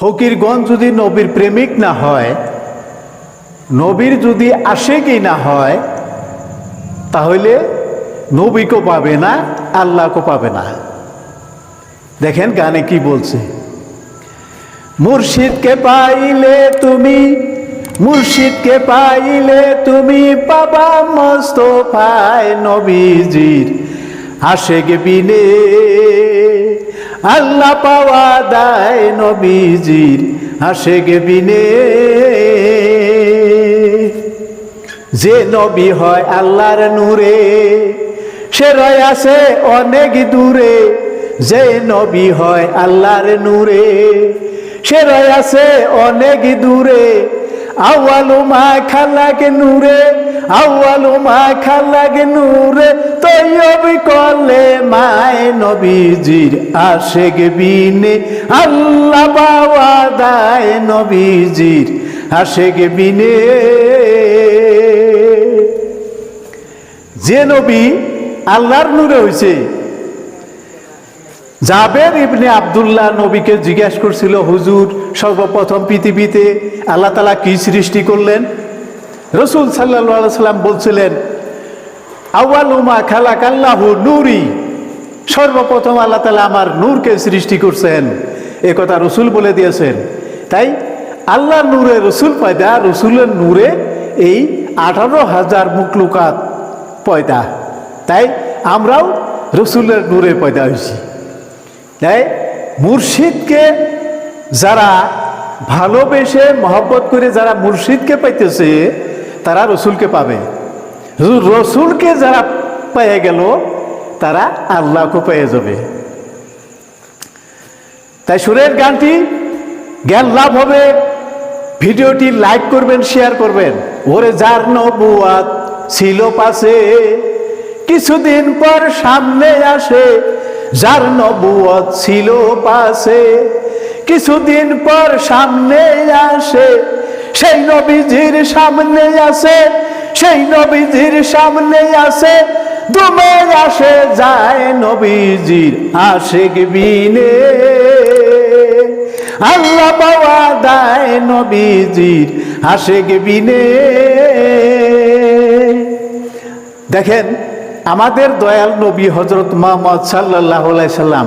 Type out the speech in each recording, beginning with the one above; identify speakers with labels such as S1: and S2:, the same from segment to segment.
S1: ফকিরগঞ্জ যদি নবীর প্রেমিক না হয়, নবীর যদি আশেকই না হয়, তাহলে নবীকেও পাবে না, আল্লাহকেও পাবে না। দেখেন গানে কি বলছে? মুর্শিদকে পাইলে তুমি, মুর্শিদকে পাইলে তুমি পাবা মস্ত পায় নবীজির আশেক বিনে। আল্লাহ পাওয়া দায় নবীজির আশেক বিনে। যে নবী হয় আল্লাহর নূরে, সে রয় আছে অনেক দূরে। যে নবী হয় আল্লাহর নূরে, সে রয় আছে অনেক দূরে। আওয়ালু মা খালাকে নূরে আওয়ালু মা খালাকে নূরে। নবীজির আশেক বিনে, আল্লাহ পাওয়া দায় নবীজির আশেক বিনে। যে নবী আল্লাহর নূরে হয়েছে জাবের ইবনে আবদুল্লাহ নবীকে জিজ্ঞেস করছিল, হুজুর, সর্বপ্রথম পৃথিবীতে আল্লাহ তালা কি সৃষ্টি করলেন? রসুল সাল্লা সাল্লাম বলছিলেন আউ্বালুমা খালাক আল্লাহু নূরি। সর্বপ্রথম আল্লাহ তালা আমার নূরকে সৃষ্টি করছেন। এ কথা রসুল বলে দিয়েছেন। তাই আল্লাহর নূরে রসুল পয়দা, রসুলের নূরে এই আঠারো হাজার মুকলুকাত পয়দা। তাই আমরাও রসুলের নূরে পয়দা হয়েছি। তাই মুর্শিদকে যারা ভালোবেসে, মহব্বত করে যারা মুর্শিদকে পাইতেছে, তারা রসুলকে পাবে। রসুলকে যারা পেয়ে গেল তারা আল্লাহকে পেয়ে যাবে। তাই সুরের গানটি জ্ঞান লাভ হবে। ভিডিওটি লাইক করবেন, শেয়ার করবেন। ওরে যার নবুয়াত ছিল পাশে, কিছুদিন পর সামনে আসে। যার নবুয়ত ছিল পাশে, কিছুদিন পর সামনে আসে। সেই নবীজির সামনে আসে, সেই নবীজির সামনে আসে। দুমে আসে যায় নবীজির আশেক বিনে। আল্লাহ পাওয়া দায় নবীজির আশেক বিনে। দেখেন, আমাদের দয়াল নবী হজরত মোহাম্মদ সাল্লাহ সাল্লাম,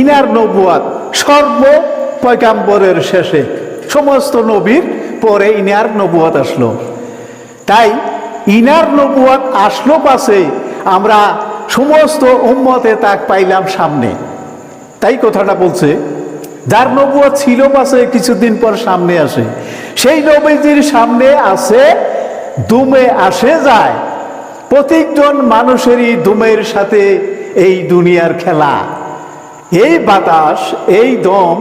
S1: ইনার নবুয়াত সর্ব পয়গাম্বরের শেষে, সমস্ত নবীর পরে ইনার নবুয়াত আসলো। তাই ইনার নবুয়াত আসলো পাশে আমরা সমস্ত উম্মতে তাক পাইলাম সামনে। তাই কথাটা বলছে, যার নবুয়াত ছিল পাশে কিছুদিন পর সামনে আসে। সেই নবীজির সামনে আসে, দুমে আসে যায়। প্রত্যেকজন মানুষেরই দুমের সাথে এই দুনিয়ার খেলা। এই বাতাস, এই দম,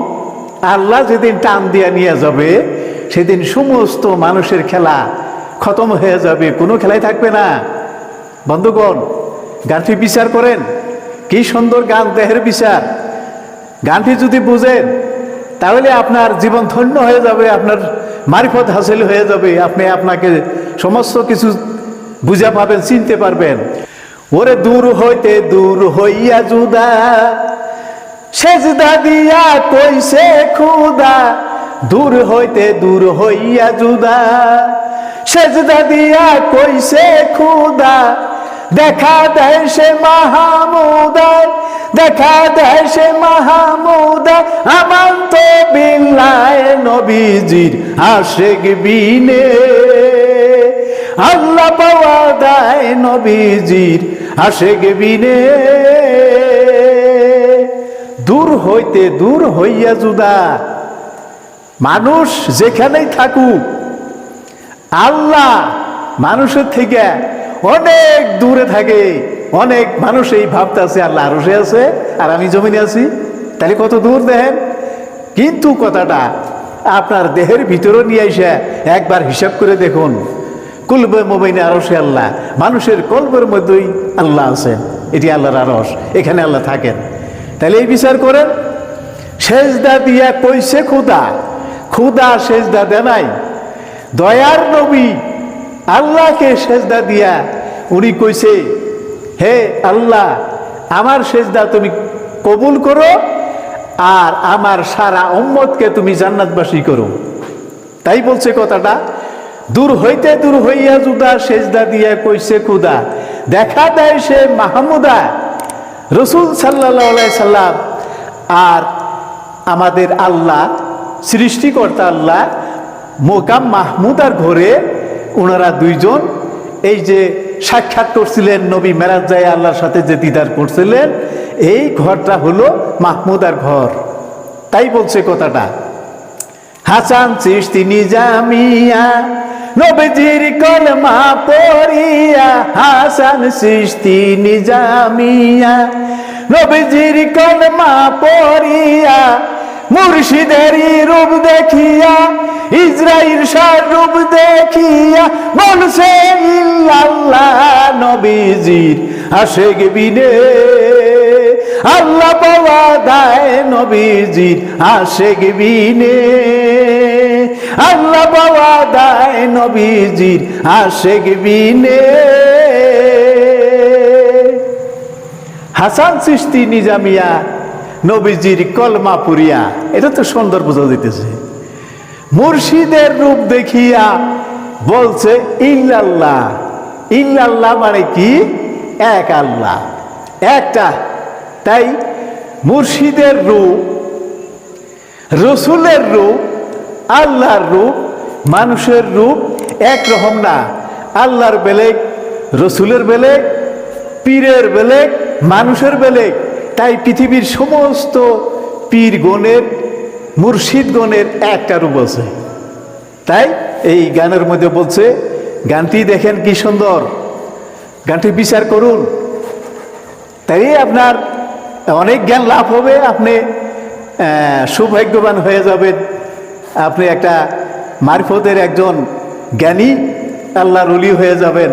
S1: আল্লাহ যেদিন টান দিয়া নিয়ে যাবে, সেদিন সমস্ত মানুষের খেলা খতম হয়ে যাবে। কোনো খেলাই থাকবে না। বন্ধুগণ, গানটি বিচার করেন। কি সুন্দর গান, দেহের বিচার। গানটি যদি বুঝেন, তাহলে আপনার জীবন ধন্য হয়ে যাবে, আপনার মারিফত হাসিল হয়ে যাবে, আপনি আপনাকে সমস্ত কিছু বুঝা পাবেন, চিনতে পারবেন। ওরে দূর হইতে দূর হইয়া জুদা সেজদা দিয়া কইছে খুদা। দূর হইতে দূর হইয়া জুদা সেজদা দিয়া কইছে খুদা। দেখা দেয় সে মাহমুদার, দেখা দেয় সে মাহমুদা আমার তো বিল্লায় নবীজির আশেক বিনে। আল্লাহ পাওয়া দায় নবীজির আশেক বিনে। দূর হইতে দূর হইয়া জুদা মানুষ যেখানেই থাকুক, আল্লাহ মানুষের থেকে অনেক দূরে থাকে। অনেক মানুষ এই ভাবতে আছে, আল্লাহ আরও আছে আর আমি জমিনে আছি। তাহলে কত দূর দেখেন? কিন্তু কথাটা আপনার দেহের ভিতরে নিয়ে এসে একবার হিসাব করে দেখুন। কুলবে মোবাইনে আরসে আল্লাহ, মানুষের কল্পের মধ্যেই আল্লাহ আছেন এটি আল্লাহর আরস এখানে আল্লাহ থাকেন। তাহলে এই বিচার করেন, সেজদা দিয়া কইছে খুদা। খুদা সেজদা দে নাই। দয়ার নবী আল্লাহকে সেজদা দিয়া উনি কইছে, হে আল্লাহ, আমার সেজদা তুমি কবুল করো আর আমার সারা উম্মতকে তুমি জান্নাতবাসী করো। তাই বলছে কথাটা। দূর হইতে দূর হইয়া জুদা সেজদা দিয়া কইছে, খুদা, দেখা দেয় সে মাহমুদা, রসুল সাল্লাহ সাল্লাম আর আমাদের আল্লাহ, সৃষ্টিকর্তা আল্লাহ মোকাম মাহমুদার ঘরে ওনারা দুইজন, এই যে সাক্ষাৎ করছিলেন নবী মেরাজ যায় আল্লাহর সাথে যে দিদার করছিলেন, এই ঘরটা হলো মাহমুদার ঘর। তাই বলছে কথাটা। হাসান সৃষ্টি নিজামিয়া নবজির কলমা পড়িয়া, হাসান সৃষ্টি নিজামিয়া, নবজির কলমা পড়িয়া, মুর্শিদেরই রূপ দেখিয়া ইসরাইল সার রূপ দেখিয়া বলছে, ইল্লাল্লাহ নবীজির আশেক বিনে। আল্লাহ পাওয়া দায় নবীজির আশেক বিনে। আল্লাহ পাওয়া দায় নবীজির আশেক বিনে। হাসান সৃষ্টি নিজামিয়া নবীজির কলমা পুরিয়া, এটা তো সুন্দর বোঝা দিতেছে মুর্শিদের রূপ দেখিয়া বলছে, ইল্লাল্লাহ। ইল্লাল্লাহ মানে কি? এক আল্লাহ। একটা। তাই মুর্শিদের রূপ, রসুলের রূপ, আল্লাহর রূপ, মানুষের রূপ এক রকম না। আল্লাহর বেলেগ রসুলের বেলেগ পীরের বেলেগ মানুষের বেলেগ তাই পৃথিবীর সমস্ত পীর গণের মুর্শিদ গণের একটা রূপ আছে। তাই এই গানের মধ্যে বলছে, গানটি দেখেন কি সুন্দর। গানটি বিচার করুন। তাই আপনার অনেক জ্ঞান লাভ হবে, আপনি সৌভাগ্যবান হয়ে যাবেন। আপনি একটা মারফতের একজন জ্ঞানী, আল্লাহর অলি হয়ে যাবেন।